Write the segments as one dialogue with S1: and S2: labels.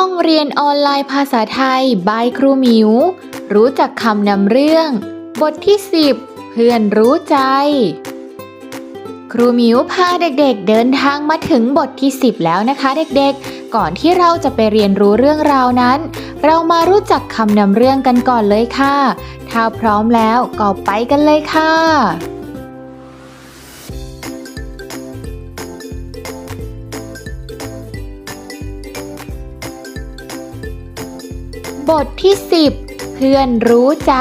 S1: ห้องเรียนออนไลน์ภาษาไทยบายครูหมิว รู้จักคำนำเรื่อง บทที่ 10 เพื่อนรู้ใจ ครูหมิวพาเด็กๆเดินทางมาถึงบทที่ 10 แล้วนะคะเด็กๆ ก่อนที่เราจะไปเรียนรู้เรื่องราวนั้น เรามารู้จักคำนำเรื่องกันก่อนเลยค่ะ ถ้าพร้อมแล้วก็ไปกันเลยค่ะ บทที่ 10 เพื่อนรู้ใจ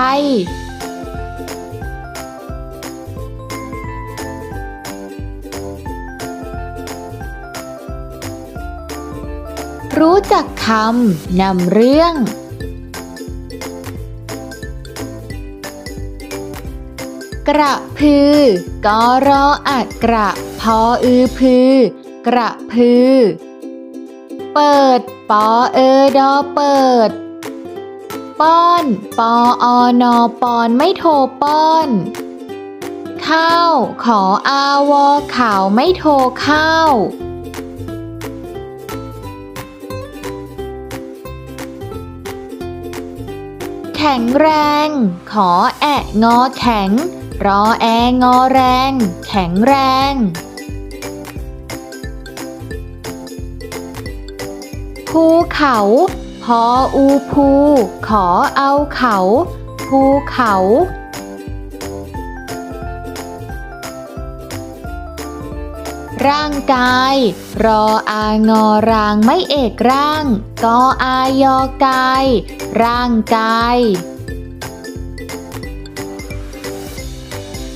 S1: รู้จักคำนำเรื่อง กระพือกอรออัดกระพออือพือกระพือ เปิดปอเออดอเปิด ป้อน ปออนอปอนไม่โทรป้อน ข้าว ขออาวอข่าวไม่โทรข้าวแข็งแรง ขอแอะงอแข็ง รอแองอแรง แข็งแรง ภูเขา พออูภูขอเอาเขา ภูเขา ร่างกาย รออางอรางไม่เอกร่าง กออายอกาย ร่างกาย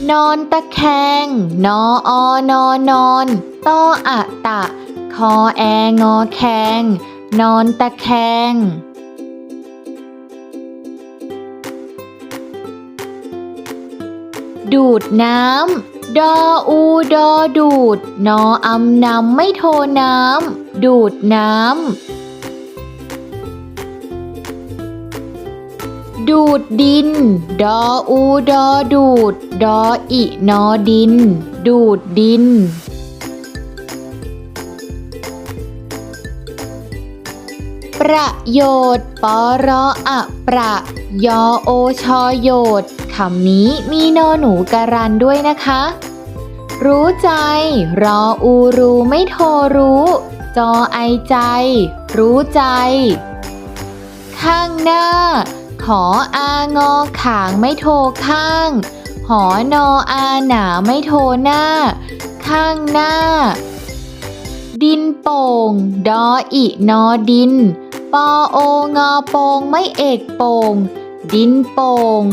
S1: นอนตะแคง นออนอนอนตออะตะ คอแองอแคง นอนตะแคง ดูดน้ำ ดออูดอดูด นออำนำไม่โทน้ำ ดูดน้ำ ดูดดิน ดออูดอดูด ดออินอดิน ดูดดิน ประโยชน์ปอรออะประ ยอโอชอโยดคำนี้มีนอหนูการันด้วยนะคะ รู้ใจ รออูรูไม่โทรรู้ จอไอใจ รู้ใจ ข้างหน้า ขออางอขางไม่โทรข้าง หอนออาหนาไม่โทรหน้า ข้างหน้าดินโป่ง ดออินอดิน ปอโองอโปงไม่เอกโป่งดินโป่ง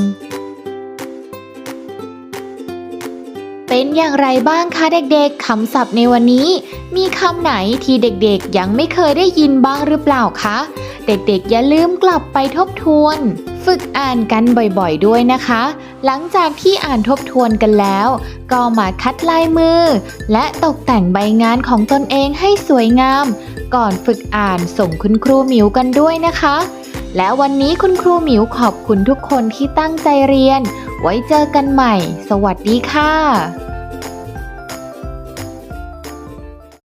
S1: เป็นอย่างไรบ้างคะเด็กๆคำศัพท์ในวันนี้ มีคำไหนที่เด็กๆยังไม่เคยได้ยินบ้างหรือเปล่าคะ เด็กๆอย่าลืมกลับไปทบทวน ฝึกอ่านกันบ่อยๆด้วยนะคะ หลังจากที่อ่านทบทวนกันแล้ว ก็มาคัดลายมือ และตกแต่งใบงานของตนเองให้สวยงาม ก่อนฝึกอ่านส่งคุณครูหมิวกันด้วยนะคะ และวันนี้คุณครูหมิวขอบคุณทุกคนที่ตั้งใจเรียน ไว้เจอกันใหม่ สวัสดีค่ะ